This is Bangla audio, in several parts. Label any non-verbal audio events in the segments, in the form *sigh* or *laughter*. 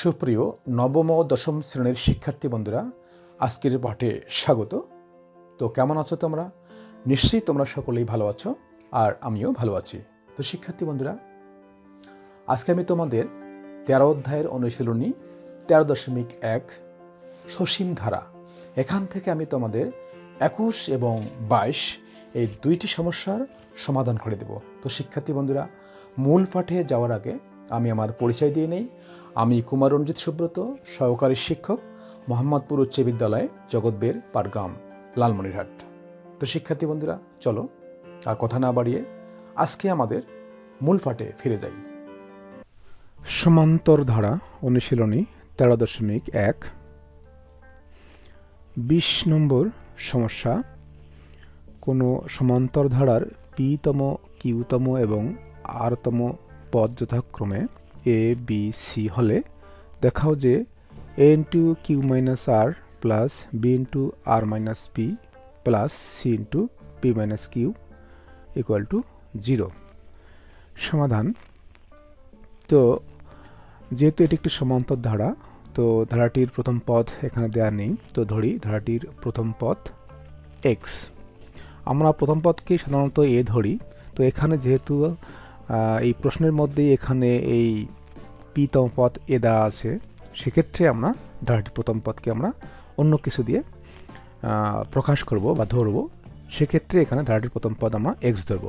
সুপ্রিয় নবম ও দশম শ্রেণির শিক্ষার্থী বন্ধুরা, আজকের পাঠে স্বাগত। তো কেমন আছো তোমরা? নিশ্চয়ই তোমরা সকলেই ভালো আছো আর আমিও ভালো আছি। তো শিক্ষার্থী বন্ধুরা, আজকে আমি তোমাদের তেরো অধ্যায়ের অনুশীলনী তেরো দশমিক এক, সসীম ধারা। এখান থেকে আমি তোমাদের একুশ এবং বাইশ এই দুইটি সমস্যার সমাধান করে দেব। তো শিক্ষার্থী বন্ধুরা, মূল পাঠে যাওয়ার আগে আমি আমার পরিচয় দিয়ে নেই আমি কুমার রঞ্জিত সুব্রত, সহকারী শিক্ষক, মোহাম্মদপুর উচ্চ বিদ্যালয়, জগৎবের পাটগ্রাম, লালমনিরহাট। তো শিক্ষার্থী বন্ধুরা, চলো আর কথা না বাড়িয়ে আজকে আমাদের মূল পাঠে ফিরে যাই। সমান্তর ধারা অনুশীলনী তেরো দশমিক এক। বিশ নম্বর সমস্যা, কোনো সমান্তর ধারার পিতম কিউতম এবং আরতম পদ যথাক্রমে এ বি সি হলে দেখাও যে A into Q minus R plus B into R minus P plus C into P minus Q equal to zero সমাধান। তো যেহেতু এটি একটি সমান্তর ধারা, তো ধারাটির প্রথম পদ এখানে দেওয়া নেই। তো ধরি ধারাটির প্রথম পদ এক্স আমরা প্রথম পদকে সাধারণত এ ধরি। তো এখানে যেহেতু এই প্রশ্নের মধ্যেই এখানে এই পিতম পদ এ দেওয়া আছে, সেক্ষেত্রে আমরা ধারাটির প্রথম পদকে আমরা অন্য কিছু দিয়ে প্রকাশ করব বা ধরব। সেক্ষেত্রে এখানে ধারাটির প্রথম পদ আমরা এক্স ধরব।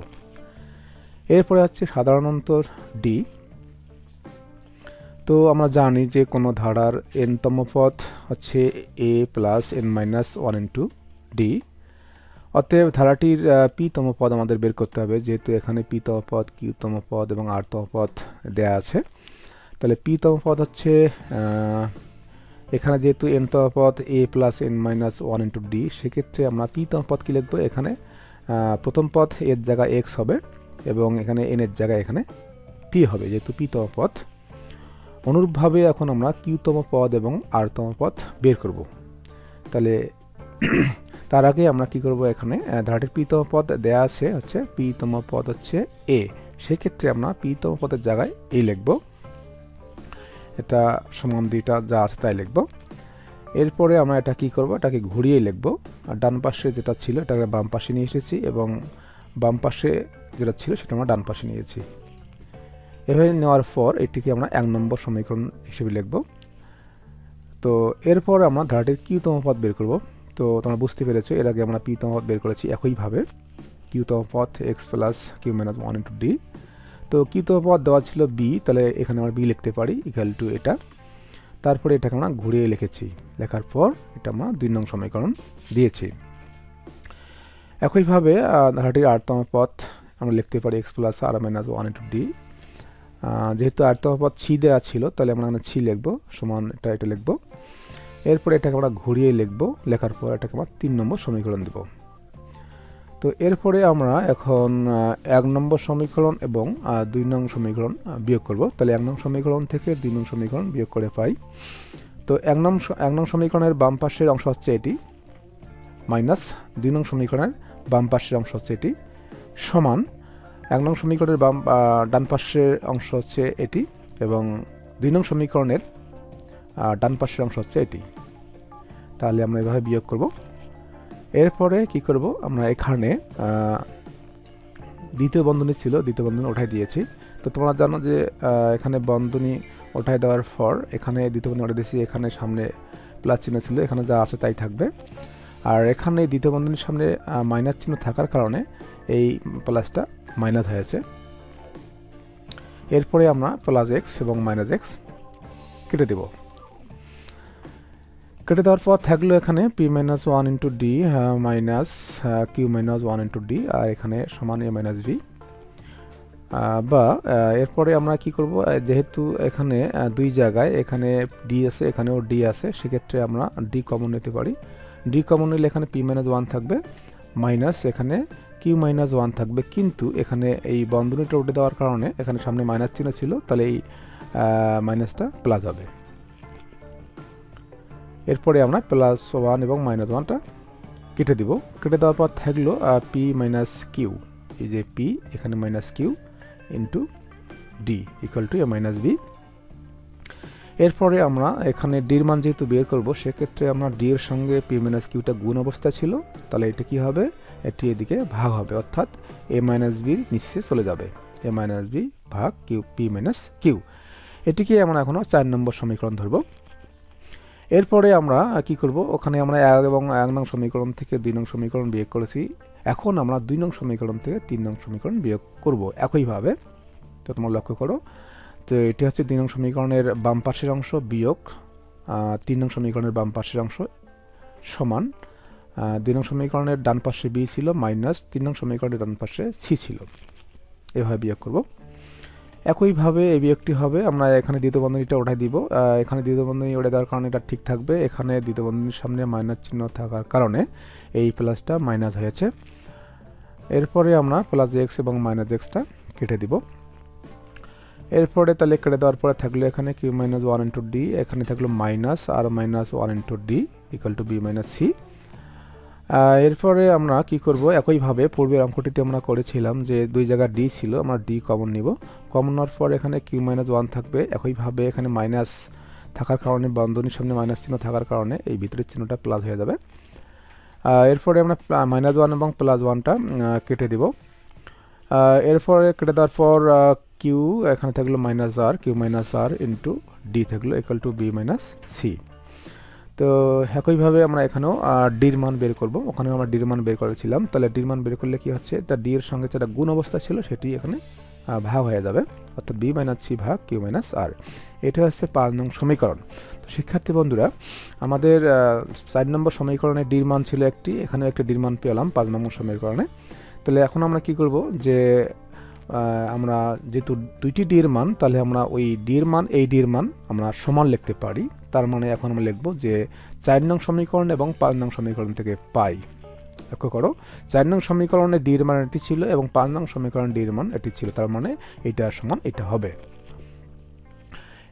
এরপরে হচ্ছে সাধারণত ডি তো আমরা জানি যে কোনো ধারার এনতম পদ হচ্ছে A plus N minus one into D অতএব ধারাটির পিতম পদ আমাদের বের করতে হবে, যেহেতু এখানে পিতম পদ কিউতম পদ এবং আরতম পদ দেয়া আছে। তাহলে পিতম পদ হচ্ছে এখানে যেহেতু এনতম পদ A plus N minus one into D সেক্ষেত্রে আমরা পিতম পদ কী লিখব? এখানে প্রথম পদ এর জায়গায় এক্স হবে এবং এখানে এন এর জায়গায় এখানে পি হবে, যেহেতু পিতম পদ। অনুরূপভাবে এখন আমরা কিউতম পদ এবং আরতম পদ বের করব। তাহলে *clears throat* তার আগে আমরা কি করব এখানে? ধারাটির পিতম পদ দেয়া আছে, হচ্ছে পিতম পদ হচ্ছে এ সেক্ষেত্রে আমরা পিতম পদের জায়গায় এ লিখব। এটা সমান দুইটা যা আছে তাই লিখব। এরপরে আমরা এটা কি করব? এটাকে ঘুরিয়ে লিখব। আর ডান পাশে যেটা ছিল, এটাকে বাম পাশে নিয়ে এসেছি এবং বাম পাশে যেটা ছিল, সেটা আমরা ডান পাশে নিয়েছি। এভাবে নেওয়ার পর এটিকে আমরা এক নম্বর সমীকরণ হিসেবে লিখব। তো এরপর আমরা ধারাটির কিউতম পদ বের করব। তো তোমরা বুঝতে পেরেছ, এর আগে আমরা পিতম পদ বের করেছি একইভাবে। কিউতম পথ X plus Q minus one into D তো কিউতম পদ দেওয়া ছিল বি, তাহলে এখানে আমরা বি লিখতে পারি ইকুয়াল টু এটা। তারপরে এটাকে আমরা ঘুরিয়ে লিখেছি। লেখার পর এটা আমরা দুই নং সমীকরণ দিয়েছি। একইভাবে ধারাটির আটতম পথ আমরা লিখতে পারি X plus R minus one into D যেহেতু আটতম পথ ছি দেওয়া ছিল, তাহলে আমরা এখানে ছি লিখব, সমান এটা এটা লিখব। এরপরে এটাকে আমরা ঘুরিয়ে লিখব, লেখার পর এটাকে আমরা তিন নম্বর সমীকরণ দেব। তো এরপরে আমরা এখন এক নম্বর সমীকরণ এবং দুই নং সমীকরণ বিয়োগ করব। তাহলে এক নং সমীকরণ থেকে দুই নং সমীকরণ বিয়োগ করে পাই। তো এক নং এক নং সমীকরণের বাম পাশের অংশ হচ্ছে এটি, মাইনাস দুই নং সমীকরণের বাম পাশের অংশ হচ্ছে এটি, সমান এক নং সমীকরণের বাম ডান পাশের অংশ হচ্ছে এটি এবং দুই নং সমীকরণের ডান পাশের অংশ হচ্ছে এটি। তাহলে আমরা এভাবে বিয়োগ করব। এরপরে কি করব, আমরা এখানে দ্বিতীয় বন্ধনী ছিল, দ্বিতীয় বন্ধনী ওঠাই দিয়েছি। তো তোমরা জানো যে এখানে বন্ধনী ওঠাই দেওয়ার পর, এখানে দ্বিতীয় বন্ধনী ওঠাই দিয়েছি, এখানে সামনে প্লাস চিহ্ন ছিল, এখানে যা আছে তাই থাকবে। আর এখানে দ্বিতীয় বন্ধনীর সামনে মাইনাস চিহ্ন থাকার কারণে এই প্লাসটা মাইনাস হয়েছে এরপরে আমরা প্লাস এক্স এবং মাইনাস এক্স কেটে দেব। কেটে দেওয়ার পর থাকল এখানে P minus one into D minus Q minus one into D আর এখানে সমান এ মাইনাস ভি বা এরপরে আমরা কি করব? যেহেতু এখানে দুই জায়গায় এখানে ডি আছে, এখানেও ডি আছে, সেক্ষেত্রে আমরা ডি কমন নিতে পারি। ডি কমন নিলে এখানে পি মাইনাস ওয়ান থাকবে মাইনাস এখানে কিউ মাইনাস ওয়ান থাকবে। কিন্তু এখানে এই বন্ধনীটা উঠে দেওয়ার কারণে এখানে সামনে মাইনাস চিহ্ন ছিল, তাহলে এই মাইনাসটা প্লাস হবে। এরপরে আমরা প্লাস ওয়ান এবং মাইনাস ওয়ানটা কেটে দিব। কেটে দেওয়ার পর থাকল পি মাইনাস কিউ এই যে পি এখানে minus Q into D equal to A minus B এরপরে আমরা এখানে ডির মান যেহেতু বের করব, সেক্ষেত্রে আমরা ডি এর সঙ্গে পি মাইনাস কিউটা গুণ অবস্থা ছিল, তাহলে এটা কি হবে? এটি এদিকে ভাগ হবে, অর্থাৎ এ মাইনাস বির নিচে চলে যাবে। এ মাইনাস বি ভাগ কিউ পি মাইনাস কিউ এটিকে আমরা এখনও চার নম্বর সমীকরণ ধরব। এরপরে আমরা কি করব? ওখানে আমরা এক এবং এক নং সমীকরণ থেকে দুই নং সমীকরণ বিয়োগ করেছি। এখন আমরা দুই নং সমীকরণ থেকে তিন নং সমীকরণ বিয়োগ করব একইভাবে। তো তোমরা লক্ষ্য করো, তো এটি হচ্ছে দুই নং সমীকরণের বাম পাশের অংশ বিয়োগ তিন নং সমীকরণের বাম পাশের অংশ সমান। দুই নং সমীকরণের ডান পাশে বি ছিল মাইনাস, তিন নং সমীকরণের ডান পাশে সি ছিল। এভাবে বিয়োগ করব। একইভাবে এই বিয়োগটি হবে। আমরা এখানে দ্বিতীয় বন্ধনীটা ওঠাই দিব। এখানে দ্বিতীয় বন্ধনী ওঠে দেওয়ার কারণে এটা ঠিক থাকবে। এখানে দ্বিতীয় বন্ধনীর সামনে মাইনাস চিহ্ন থাকার কারণে এই প্লাসটা মাইনাস হয়েছে। এরপরে আমরা প্লাস এক্স এবং মাইনাস এক্সটা কেটে দিব। এরপরে তাহলে কেটে দেওয়ার পরে থাকল এখানে Q minus one into D এখানে থাকল minus R minus one into D equal to B minus C এরপরে আমরা কি করব? একইভাবে পূর্বের অঙ্কটিতে আমরা করেছিলাম যে দুই জায়গা ডি ছিল, আমরা ডি কমন নিব। কমন নেওয়ার পর এখানে কিউ মাইনাস ওয়ান থাকবে। একইভাবে এখানে মাইনাস থাকার কারণে, বন্ধনীর সামনে মাইনাস চিহ্ন থাকার কারণে এই ভিতরের চিহ্নটা প্লাস হয়ে যাবে। এরপরে আমরা মাইনাস ওয়ান এবং প্লাস ওয়ানটা কেটে দিব। এরপরে কেটে দেওয়ার পর কিউ এখানে থাকল minus R Q minus R into D থাকল equal to B minus C তো একইভাবে আমরা এখানেও ডির মান বের করব। ওখানেও আমরা ডির মান বের করেছিলাম। তাহলে ডির মান বের করলে কি হচ্ছে? তা ডি এর সঙ্গে যেটা গুণ অবস্থা ছিল, সেটি এখানে ভাগ হয়ে যাবে। অর্থাৎ বি মাইনাস সি ভাগ, কিউ মাইনাস আর। এটা হচ্ছে পাঁচ নং সমীকরণ। তো শিক্ষার্থী বন্ধুরা, আমাদের চার নম্বর সমীকরণে ডির মান ছিল একটি। এখানেও একটা ডির মান পেলাম পাঁচ নম্বর সমীকরণে। তাহলে এখন আমরা কি করব? যে আমরা যেহেতু দুইটি ডির মান, তাহলে আমরা ওই ডির মান, এই ডির মান আমরা সমান লিখতে পারি। তার মানে এখন আমরা লিখব যে চার নং সমীকরণ এবং পাঁচ নং সমীকরণ থেকে পাই। লক্ষ্য করো, চার নং সমীকরণে ডির মান এটি ছিল এবং পাঁচ নং সমীকরণ ডির মান এটি ছিল, তার মানে এটা সমান এটা হবে।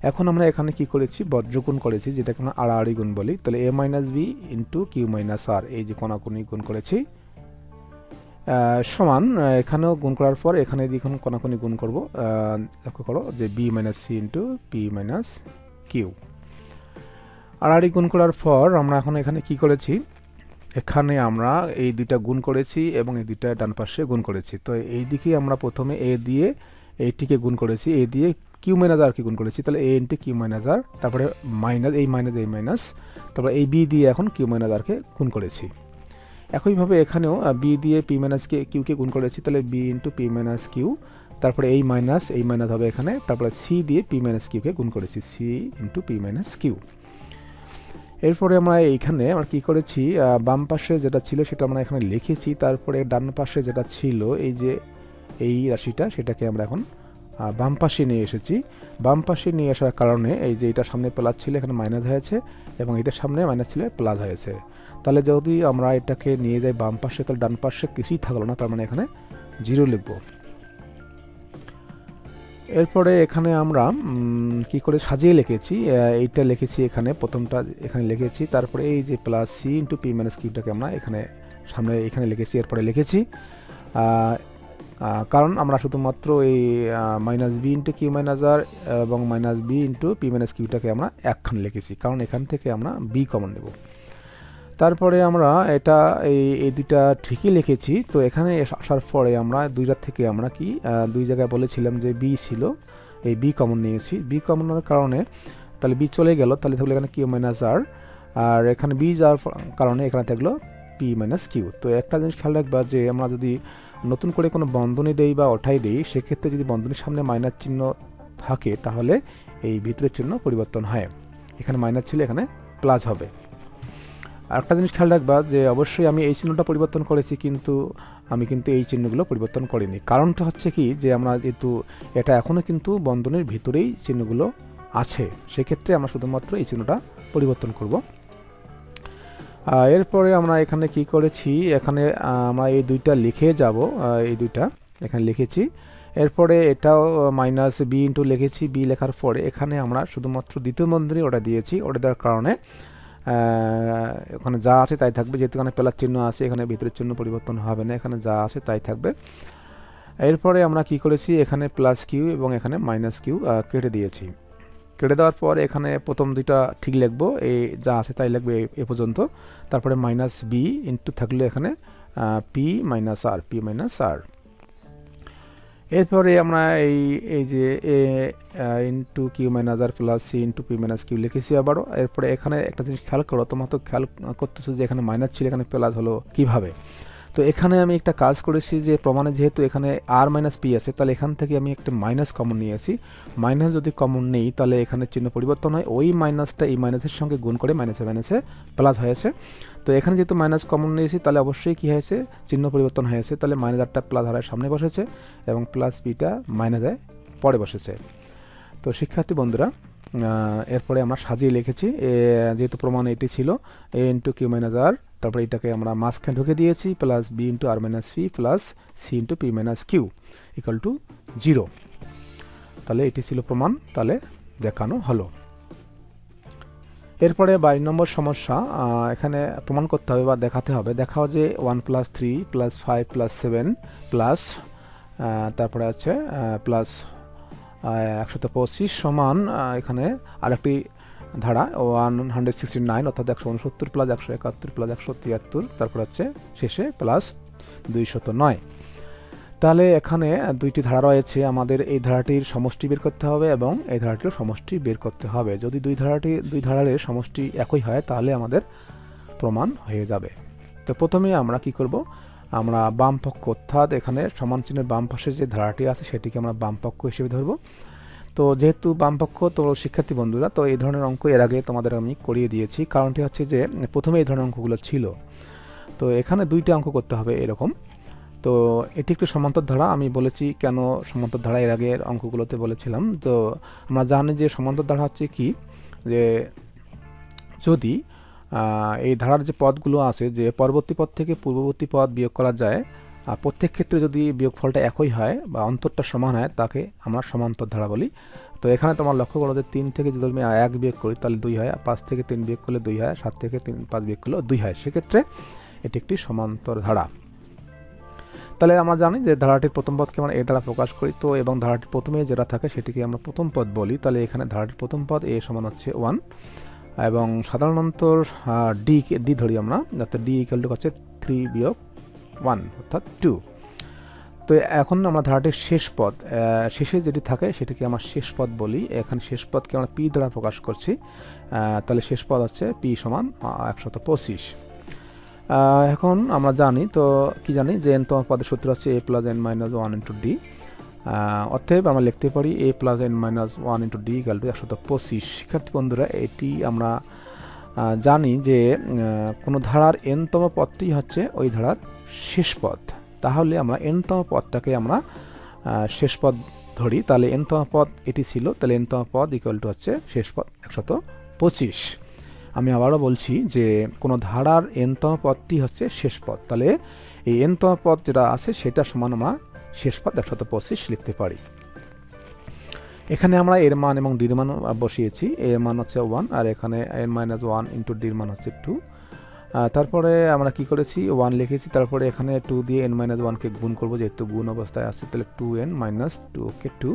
এখন আমরা এখানে কি করেছি? বজ্রগুণ করেছি, যেটাকে আমরা আড়াআড়ি গুণ বলি। তাহলে A minus B into Q minus R এই যে কোনাকুনি গুণ করেছি। সমান, এখানেও গুণ করার পর এখানে দেখুন কোনাকুনি গুণ করব। লক্ষ্য করো যে B minus C into P minus Q আড়াআড়ি গুণ করার পর আমরা এখন এখানে কি করেছি? এখানে আমরা এই দুইটা গুণ করেছি এবং এই দুইটা ডান পাশে গুণ করেছি। তো এই দিকে আমরা প্রথমে এ দিয়ে এইটিকে গুণ করেছি। এ দিয়ে কিউ মাইনাস আরকে গুণ করেছি। তাহলে A into Q minus R তারপরে মাইনাস এই মাইনাস এই মাইনাস তারপরে এই বি দিয়ে এখন কিউ মাইনাস আরকে গুণ করেছি। একইভাবে এখানেও বি দিয়ে পি মাইনাসকে কিউকে গুণ করেছি। তাহলে B into P minus Q তারপরে এই মাইনাস এই মাইনাস হবে এখানে। তারপরে সি দিয়ে পি মাইনাস কিউকে গুণ করেছি। C into P minus Q এরপরে আমরা এইখানে আমরা কি করেছি বাম পাশে যেটা ছিল সেটা আমরা এখানে লিখেছি, তারপরে ডান পাশে যেটা ছিল, এই যে এই রাশিটা সেটাকে আমরা এখন বাম পাশে নিয়ে এসেছি। বাম পাশে নিয়ে আসার কারণে এই যে এটা সামনে প্লাস ছিল, এখানে মাইনাস হয়েছে এবং এটার সামনে মাইনাস ছিল প্লাস হয়েছে। তাহলে যদি আমরা এটাকে নিয়ে যাই বাম পাশে, তাহলে ডান পাশে কিছুই থাকল না, তার মানে এখানে জিরো লিখব। এরপরে এখানে আমরা কি করে সাজিয়ে লিখেছি এইটা লিখেছি এখানে, প্রথমটা এখানে লিখেছি, তারপরে এই যে plus C into P minus কিউটাকে আমরা এখানে সামনে এখানে লিখেছি, এরপরে লিখেছি। কারণ আমরা শুধুমাত্র এই minus B into Q minus R এবং minus B into P minus কিউটাকে আমরা একখানে লিখেছি, কারণ এখান থেকে আমরা বি কমন নেব। তারপরে আমরা এটা এই এই দুইটা ঠিকই লিখেছি। তো এখানে আসার পরে আমরা দুইটার থেকে আমরা কি দুই জায়গায় বলেছিলাম যে বি ছিল, এই বি কমন নিয়েছি। বি কমনের কারণে তাহলে বি চলে গেল, তাহলে থাকল এখানে কিউ মাইনাস আর আর এখানে বি যাওয়ার কারণে এখানে থাকল পি মাইনাস কিউ তো একটা জিনিস খেয়াল রাখবা যে আমরা যদি নতুন করে কোনো বন্ধনী দেই বা ওঠাই দেই, সেক্ষেত্রে যদি বন্ধনীর সামনে মাইনাস চিহ্ন থাকে, তাহলে এই ভিতরের চিহ্ন পরিবর্তন হয়। এখানে মাইনাস ছিল, এখানে প্লাস হবে। আর একটা জিনিস খেয়াল রাখবা যে অবশ্যই আমি এই চিহ্নটা পরিবর্তন করেছি কিন্তু আমি কিন্তু এই চিহ্নগুলো পরিবর্তন করিনি। কারণটা হচ্ছে কি যে আমরা যেহেতু এটা এখনও কিন্তু বন্ধনের ভিতরেই চিহ্নগুলো আছে, সেক্ষেত্রে আমরা শুধুমাত্র এই চিহ্নটা পরিবর্তন করব। এরপরে আমরা এখানে কি করেছি, এখানে আমরা এই দুইটা লিখে যাব এই দুইটা এখানে লিখেছি। এরপরে এটাও মাইনাস বি ইন্টু লিখেছি, বি লেখার পরে এখানে আমরা শুধুমাত্র দ্বিতীয় বন্ধনী ওটা দিয়েছি, ওটা দেওয়ার কারণে ওখানে যা আছে তাই থাকবে। যেহেতু এখানে প্লাস চিহ্ন আছে, এখানে ভিতরের চিহ্ন পরিবর্তন হবে না। এখানে যা আছে তাই থাকবে। এরপরে আমরা কি করেছি? এখানে প্লাস কিউ এবং এখানে মাইনাস কিউ কেটে দিয়েছি। কেটে দেওয়ার পর এখানে প্রথম দুইটা ঠিক লিখব। এই যা আছে তাই লিখবে এ- এ পর্যন্ত। তারপরে মাইনাস বি ইন্টু থাকলে এখানে P minus R P minus R এরপরে আমরা এই এই যে A into Q minus R plus C into P minus Q লিখেছি আবারও। এরপরে এখানে একটা জিনিস খেয়াল করো, তোমার তো খেয়াল করতেছো যে এখানে মাইনাস ছিল, এখানে প্লাস হলো কীভাবে? তো এখানে আমি একটা কাজ করেছি যে প্রমাণে যেহেতু এখানে আর মাইনাস পি আছে, তাহলে এখান থেকে আমি একটা মাইনাস কমন নিয়েছি মাইনাস যদি কমন নেই, তাহলে এখানে চিহ্ন পরিবর্তন হয়। ওই মাইনাসটা এই মাইনাসের সঙ্গে গুণ করে মাইনাসে মাইনাসে প্লাস হয়েছে তো এখানে যেহেতু মাইনাস কমন নিয়েছি, তাহলে অবশ্যই কী হয়েছে? চিহ্ন পরিবর্তন হয়েছে, তাহলে মাইনাস আরটা প্লাস হারের সামনে বসেছে এবং প্লাস বিটা মাইনাসে পরে বসেছে। তো শিক্ষার্থী বন্ধুরা এরপরে আমরা সাজিয়ে লিখেছি যেহেতু প্রমাণ এটি ছিল A into Q minus R তারপরে এটাকে আমরা মাঝখানে ঢুকে দিয়েছি plus B into R minus P plus C into P minus Q equal to zero তাহলে এটি ছিল প্রমাণ, তাহলে দেখানো হলো। এরপরে বাইশ নম্বর সমস্যা এখানে প্রমাণ করতে হবে বা দেখাতে হবে। দেখাও যে one plus three plus five plus seven plus তারপরে আছে প্লাস একশত পঁচিশ সমান এখানে আরেকটি ধারা, ওয়ান হান্ড্রেড সিক্সটি নাইন অর্থাৎ একশো উনসত্তর প্লাস একশো একাত্তর প্লাস একশো তিয়াত্তর, তারপর হচ্ছে শেষে প্লাস দুইশত নয়। তাহলে এখানে দুইটি ধারা রয়েছে। আমাদের এই ধারাটির সমষ্টি বের করতে হবে এবং এই ধারাটির সমষ্টি বের করতে হবে। যদি দুই ধারাটি, দুই ধারার সমষ্টি একই হয়, তাহলে আমাদের প্রমাণ হয়ে যাবে। তো প্রথমে আমরা কি করব? আমরা বাম পক্ষ অর্থাৎ এখানে সমান চিহ্নের বাম পাশে যে ধারাটি আছে, সেটিকে আমরা বাম পক্ষ হিসেবে ধরব। তো যেহেতু বাম পক্ষ, তো শিক্ষার্থী বন্ধুরা, তো এই ধরনের অঙ্ক এর আগে তোমাদের আমি করিয়ে দিয়েছি। কারণটি হচ্ছে যে, প্রথমে এই ধরনের অঙ্কগুলো ছিল। তো এখানে দুইটা অঙ্ক করতে হবে এরকম। তো এটি একটি সমান্তর ধারা। আমি বলেছি কেন সমান্তর ধারা এর আগের অঙ্কগুলোতে বলেছিলাম। তো আমরা জানি যে সমান্তর ধারা হচ্ছে কি? যে যদি এই ধারার যে পদগুলো আছে, যে পরবর্তী পদ থেকে পূর্ববর্তী পদ বিয়োগ করা যায়, আর প্রত্যেক ক্ষেত্রে যদি বিয়োগফলটা একই হয় বা অন্তরটা সমান হয়, তাকে আমরা সমান্তর ধারা বলি। তো এখানে তোমার লক্ষ্য করো যে তিন থেকে যদি আমি এক বিয়োগ করি, তাহলে দুই হয় পাঁচ থেকে তিন বিয়োগ করলে দুই হয় সাত থেকে তিন, পাঁচ বিয়োগ করলে দুই হয়। সেক্ষেত্রে এটি একটি সমান্তর ধারা। তাহলে আমরা জানি যে ধারাটির প্রথম পদকে আমরা এ দ্বারা প্রকাশ করি। তো এবং ধারাটির প্রথমে যেটা থাকে সেটিকে আমরা প্রথম পদ বলি। তাহলে এখানে ধারাটির প্রথম পদ এ সমান হচ্ছে ওয়ান। এবং সাধারণত ডি ডি ধরি আমরা। যাতে ডি ইকাল টু হচ্ছে থ্রি বিয়োগ ওয়ান অর্থাৎ টু তো এখন আমরা ধারাটির শেষ পদ শেষে যেটি থাকে সেটিকে আমরা শেষ পদ বলি। এখানে শেষ পদকে আমরা পি দ্বারা প্রকাশ করছি। তাহলে শেষ পদ হচ্ছে পি সমান একশত পঁচিশ। এখন আমরা জানি, তো কি জানি, যে এন তম পদের সূত্র হচ্ছে a plus n minus one into d অতএব আমরা লিখতে পারি a plus n minus one into d equal to একশত পঁচিশ। শিক্ষার্থী বন্ধুরা, এটি আমরা জানি যে কোনো ধারার এনতম পদটি হচ্ছে ওই ধারার শেষ পদ। তাহলে আমরা এনতম পদটাকে আমরা শেষ পদ ধরি। তাহলে এনতম পদ এটি ছিল, তাহলে এনতম পদ ইকুয়াল টু হচ্ছে শেষ পদ একশত পঁচিশ। আমি আবারও বলছি যে কোনো ধারার এনতম পদটি হচ্ছে শেষ পদ। তাহলে এই এনতম পদ যেটা আছে সেটা সমান আমরা শেষ পদ একশত পঁচিশ লিখতে পারি। এখানে আমরা এর মান এবং ডির মান বসিয়েছি। এর মান হচ্ছে ওয়ান আর এখানে এর মাইনাস ওয়ান ইন্টু ডির মান হচ্ছে টু তারপরে আমরা কি করেছি? ওয়ান লিখেছি। তারপরে এখানে টু দিয়ে এন মাইনাস ওয়ানকে গুণ করব। যেহেতু গুণ অবস্থায় আছে, তাহলে two n minus two okay two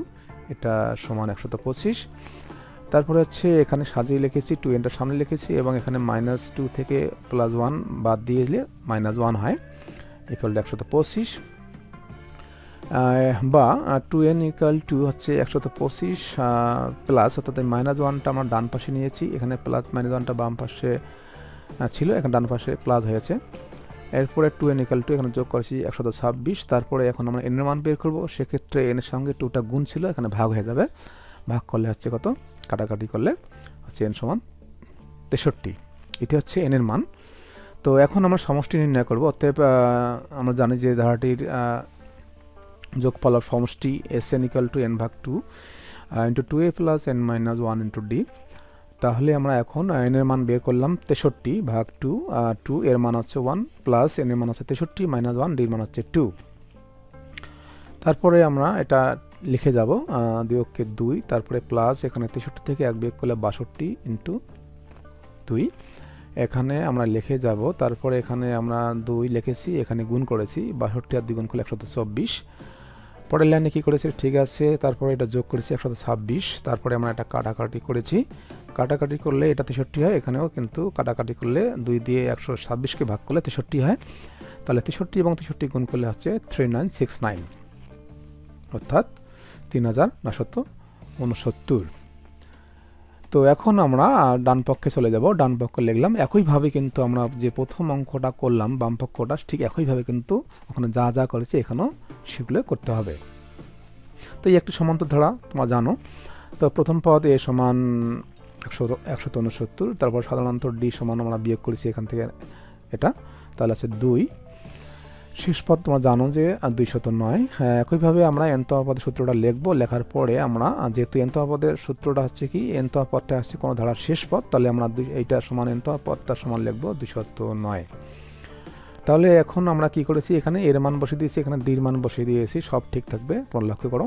এটা সমান একশত পঁচিশ। তারপরে হচ্ছে এখানে সাজিয়ে লিখেছি টু এনটা সামনে লিখেছি এবং এখানে মাইনাস টু থেকে প্লাস ওয়ান বাদ দিয়ে দিলে মাইনাস ওয়ান হয় ইকুয়াল টু একশত পঁচিশ। বা টু এন ইকাল টু হচ্ছে একশত পঁচিশ প্লাস অর্থাৎ মাইনাস ওয়ানটা আমরা ডান পাশে নিয়েছি, এখানে প্লাস মাইনাস ওয়ানটা বাম পাশে ছিল, এখানে ডান পাশে প্লাস হয়েছে। এরপরে টু এন ইকাল টু এখানে যোগ করেছি একশত ছাব্বিশ, তারপরে এখন আমরা এনের মান বের করব, সেক্ষেত্রে এনের সঙ্গে টুটা গুণ ছিল, এখানে ভাগ হয়ে যাবে। ভাগ করলে হচ্ছে কত? কাটাকাটি করলে হচ্ছে এন সমান তেষট্টি। এটি হচ্ছে এনের মান। তো এখন আমরা সমষ্টি নির্ণয় করব। অতএব আমরা জানি যে ধারাটির যোগফল অফ সমষ্টি s n equal to n ভাগ two into two a plus n minus one into d তাহলে আমরা এখন এন এর মান বের করলাম তেষট্টি ভাগ টু টু এর মান হচ্ছে ওয়ান প্লাস এন এর মান হচ্ছে তেষট্টি মাইনাস ওয়ান ডির মান হচ্ছে টু তারপরে আমরা এটা লিখে যাব দুই অক্ষে দুই, তারপরে প্লাস এখানে তেষট্টি থেকে এক বিয়োগ করলে বাষট্টি ইন্টু দুই। এখানে আমরা লিখে যাব, তারপরে এখানে আমরা দুই লিখেছি, এখানে গুণ করেছি, বাষট্টি আর দ্বিগুণ করলে একশত চব্বিশ। পরের লাইনে কী করেছি? ঠিক আছে, তারপরে এটা যোগ করেছি একশো ছাব্বিশ, তারপরে আমরা এটা কাটাকাটি করেছি। কাটাকাটি করলে এটা তেষট্টি হয়, এখানেও কিন্তু কাটাকাটি করলে দুই দিয়ে একশো ছাব্বিশকে ভাগ করলে তেষট্টি হয়। তাহলে তেষট্টি এবং তেষট্টি গুণ করলে হচ্ছে থ্রি নাইন সিক্স নাইন অর্থাৎ তিন হাজার নশত উনসত্তর তো এখন আমরা ডান পক্ষে চলে যাব। ডান পক্ষে লিখলাম, একইভাবে কিন্তু আমরা যে প্রথম অঙ্কটা করলাম, বাম পক্ষটা, ঠিক একইভাবে কিন্তু ওখানে যা যা করেছে এখানেও সেগুলো করতে হবে। তো এই একটি সমান্তর ধারা, তোমরা জানো। তো প্রথম পদ এ সমান একশো একশো উনসত্তর তারপর সাধারণত ডি সমান আমরা বিয়োগ করেছি এখান থেকে এটা, তাহলে আছে দুই। শেষ পদ তোমরা জানো যে দুইশত নয়। হ্যাঁ, একইভাবে আমরা এনতম সূত্রটা লিখব লেখার পরে আমরা যেহেতু এনতম পদের সূত্রটা হচ্ছে কি এনতম পদটা হচ্ছে কোনো ধারার শেষ পদ তাহলে আমরা এইটা সমান এনতম পদটা সমান লিখব দুইশত নয়। তাহলে এখন আমরা কি করেছি এখানে এর মান বসিয়ে দিয়েছি এখানে ডির মান বসিয়ে দিয়েছি সব ঠিক থাকবে তোমরা লক্ষ্য করো।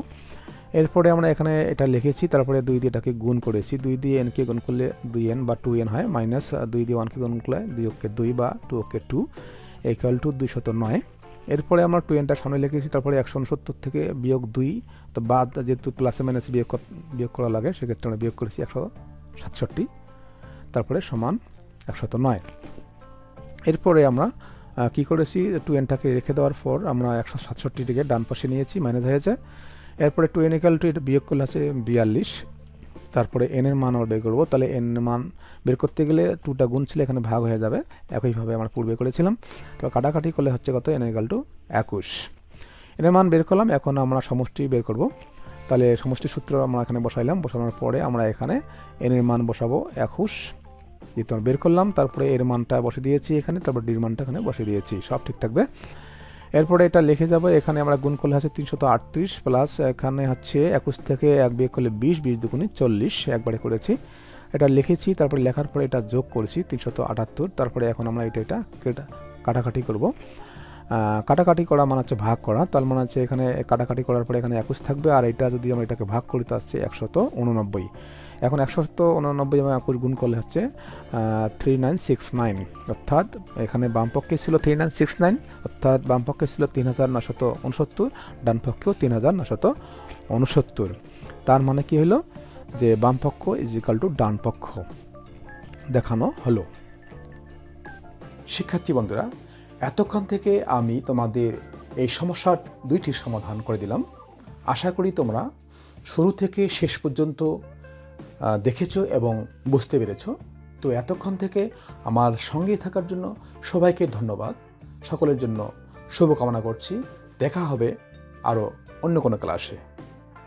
এরপরে আমরা এখানে এটা লিখেছি তারপরে দুই দিয়ে এটাকে গুণ করেছি দুই দিয়ে এনকে গুণ করলে দুই এন বা টু এন হয় মাইনাস দুই দিয়ে ওয়ানকে গুণ করলে দুই ওকে দুই বা two okay two equal to দুইশত নয়। এরপরে আমরা টু এনটা সামনে লিখেছি, তারপরে একশো উনসত্তর থেকে বিয়োগ দুই। তো বাদ যেহেতু প্লাসে মাইনাসে বিয়োগ বিয়োগ করা লাগে, সেক্ষেত্রে আমরা বিয়োগ করেছি একশো সাতষট্টি। তারপরে সমান একশত নয়। এরপরে আমরা কি করেছি? টু এনটাকে রেখে দেওয়ার পর আমরা একশো সাতষট্টিটিকে ডান পাশে নিয়েছি মাইনাস হয়েছে। এরপরে টু এন ইকাল টু এটা বিয়োগ করলে আছে বিয়াল্লিশ। তারপরে এন এর মান আমরা বের করব। তাহলে এন এর মান বের করতে গেলে টুটা গুণ ছিল, এখানে ভাগ হয়ে যাবে। একইভাবে আমরা পূর্বে করেছিলাম। তো কাটাকাটি করলে হচ্ছে কত? এন ইকাল টু একুশ। এনের মান বের করলাম, এখন আমরা সমষ্টি বের করব। তাহলে সমষ্টি সূত্র আমরা এখানে বসাইলাম। বসানোর পরে আমরা এখানে এন এর মান বসাবো একুশ। যেহেতু বের করলাম, তারপরে এর মানটা বসে দিয়েছি এখানে, তারপর ডির মানটা এখানে বসে দিয়েছি। সব ঠিক থাকবে? এরপরে এটা লিখে যাব, এখানে আমরা গুণ করলে হচ্ছে তিনশত আটত্রিশ প্লাস এখানে হচ্ছে একুশ থেকে এক বিয়োগ করলে বিশ বিশ দুগুণি চল্লিশ, একবারে করেছি। এটা লিখেছি, তারপরে লেখার পরে এটা যোগ করেছি, তিনশত আটাত্তর। তারপরে এখন আমরা এটা এটা কেটা- কাটাকাটি করব। কাটাকাটি করা মানে হচ্ছে ভাগ করা, তার মানে হচ্ছে এখানে কাটাকাটি করার পরে এখানে একুশ থাকবে, আর এটা যদি আমরা এটাকে ভাগ করি, তা হচ্ছে একশত উননব্বই। এখন একশত উননব্বই এবং একুশ গুণ করলে হচ্ছে থ্রি নাইন সিক্স নাইন অর্থাৎ এখানে বামপক্ষে ছিল থ্রি নাইন সিক্স নাইন অর্থাৎ বামপক্ষে ছিল তিন হাজার নশত উনসত্তর ডানপক্ষেও তিন হাজার নশত উনসত্তর। তার মানে কি হলো? যে বাম পক্ষ ইজ ইকাল টু ডানপক্ষ দেখানো হলো। শিক্ষার্থী বন্ধুরা, এতক্ষণ থেকে আমি তোমাদের এই সমস্যার দুইটি সমাধান করে দিলাম। আশা করি তোমরা শুরু থেকে শেষ পর্যন্ত দেখেছ এবং বুঝতে পেরেছ। তো এতক্ষণ থেকে আমার সঙ্গে থাকার জন্য সবাইকে ধন্যবাদ। সকলের জন্য শুভকামনা করছি। দেখা হবে আরও অন্য কোনো ক্লাসে।